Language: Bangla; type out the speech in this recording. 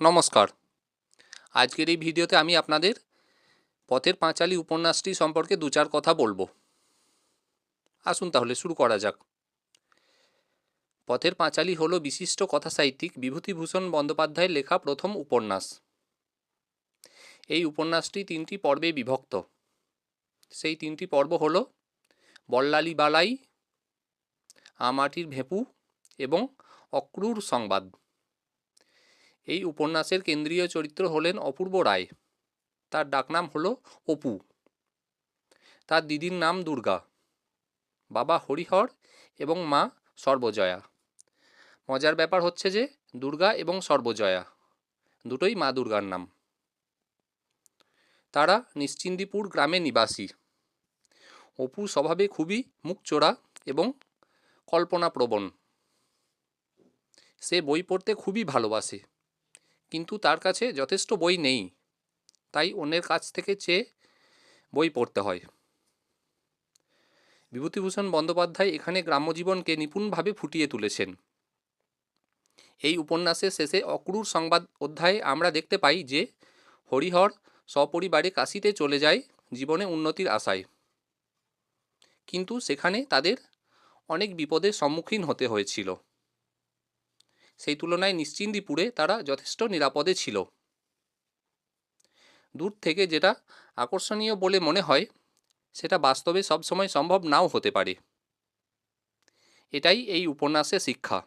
নমস্কার। আজকের এই ভিডিওতে আমি আপনাদের পথের পাঁচালী উপন্যাসটি সম্পর্কে দু চার কথা বলব। আসুন তাহলে শুরু করা যাক। পথের পাঁচালী হলো বিশিষ্ট কথাসাহিত্যিক বিভূতিভূষণ বন্দ্যোপাধ্যায়ের লেখা প্রথম উপন্যাস। এই উপন্যাসটি তিনটি পর্বে বিভক্ত। সেই তিনটি পর্ব হলো বল্লালি বালাই আমাটির ভেপু এবং অক্রুর সংবাদ। এই উপন্যাসের কেন্দ্রীয় চরিত্র হলেন অপূর্ব রায়। তার ডাকনাম হলো অপু। তার দিদির নাম দুর্গা। বাবা হরিহর এবং মা সর্বজয়া। মজার ব্যাপার হচ্ছে যে দুর্গা এবং সর্বজয়া দুটোই মা দুর্গার নাম। তারা নিশ্চিন্দিপুর গ্রামে নিবাসী। অপু স্বভাবে খুবই মুখচোরা এবং কল্পনাপ্রবণ। সে বই পড়তে খুবই ভালোবাসে। কিন্তু তার কাছে যথেষ্ট বই নেই। তাই অন্যের কাছ থেকে চেয়ে বই পড়তে হয়। বিভূতিভূষণ বন্দ্যোপাধ্যায় এখানে গ্রাম্যজীবনকে নিপুণভাবে ফুটিয়ে তুলেছেন। এই উপন্যাসের শেষে অক্রুর সংবাদ অধ্যায়ে আমরা দেখতে পাই যে হরিহর সপরিবারে কাশিতে চলে যায় জীবনে উন্নতির আশায়। কিন্তু সেখানে তাদের অনেক বিপদের সম্মুখীন হতে হয়েছিল। সেই তুলনায় নিশ্চিন্দিপুরে তারা যথেষ্ট নিরাপদে ছিল। দূর থেকে যেটা আকর্ষণীয় বলে মনে হয়, সেটা বাস্তবে সবসময় সম্ভব নাও হতে পারে। এটাই এই উপন্যাসে শিক্ষা।